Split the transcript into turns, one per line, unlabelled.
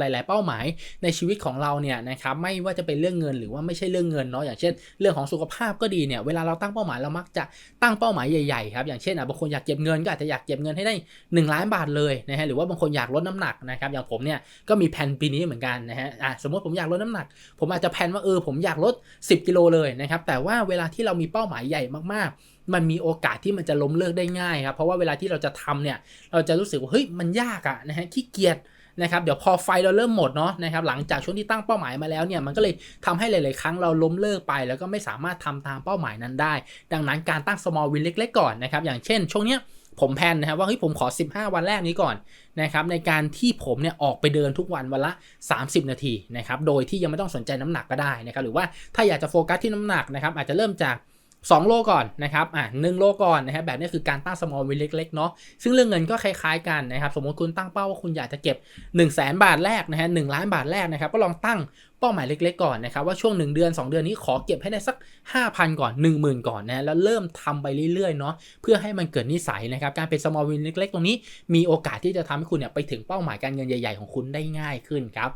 หลาย ๆ เป้าหมายในชีวิตของเราเนี่ยนะครับไม่ว่าจะเป็นเรื่องเงินหรือว่าไม่ใช่เรื่องเงินเนาะอย่างเช่น เรื่องของสุขภาพก็ดีเนี่ยเวลาเราตั้งเป้าหมายเรามักจะตั้งเป้าหมายใหญ่ ๆ ครับอย่างเช่นอะบางคนอยากเก็บเงินก็อาจจะอยากเก็บเงินให้ได้ 1 ล้านบาทเลยนะฮะหรือว่าบางคนอยากลดน้ำหนักนะครับอย่างผมเนี่ยก็มีแผนปีนี้เหมือนกันนะฮะอะสมมติผมอยากลดน้ำหนัก ผมอาจจะแผนว่าเออผมอยากลด 10 กิโลเลยนะครับแต่ว่าเวลาที่เรามีเป้าหมายใหญ่มากๆมันมีโอกาสที่มันจะล้มเลิกได้ง่ายครับเพราะว่าเวลาที่เราจะทำเนี่ยเราจะรู้สึกว่าเฮ้ยมันยากอะนะฮะขี้เกียจ นะครับเดี๋ยวพอไฟเราเริ่มหมดเนาะนะครับหลังจากช่วงที่ตั้งเป้าหมายมาแล้วเนี่ยมันก็เลยทำให้หลาย ๆ ครั้งเราล้มเลิกไป แล้วก็ไม่สามารถทำตามเป้าหมายนั้นได้ ดังนั้นการตั้ง small win เล็ก ๆ ก่อนนะครับอย่างเช่น ช่วงเนี้ยผมแพนนะครับว่าเฮ้ยผมขอ 15 วันแรกนี้ก่อนนะครับในการที่ผมเนี่ยออกไปเดินทุกวันวันละ 30 นาทีนะครับโดยที่ยังไม่ต้องสนใจน้ำหนักก็ได้นะครับหรือว่าถ้าอยากจะโฟกัสที่น้ำหนักนะครับอาจจะเริ่มจาก 2 โลก่อนนะครับอะหโลก่อนนะครับแบบนี้คือการตั้ง small win เล็กๆเนาะซึ่งเรื่องเงินก็คล้ายๆกันนะครับสมมติคุณตั้งเป้าว่าคุณอยากจะเก็บ 1 0 0 0 0แบาทแรกนะฮะหล้านบาทแรกนะครับก็ลองตั้งเป้าหมายเล็กๆก่อนนะครับว่าช่วง 1 เดือน 2 เดือนนี้ขอเก็บให้ได้สัก 5,000 ก่อน 10,000 ก่อนนะแล้วเริ่มทำไปเรื่อยๆเนาะเพื่อให้มันเกิดนิสัยนะครับการเป็น small win เล็กๆ ตรงนี้มีโอกาสที่จะทำให้คุณเนี่ยไปถึงเป้าหมายการเงินใหญ่ ๆ ของคุณได้ง่ายขึ้นครับ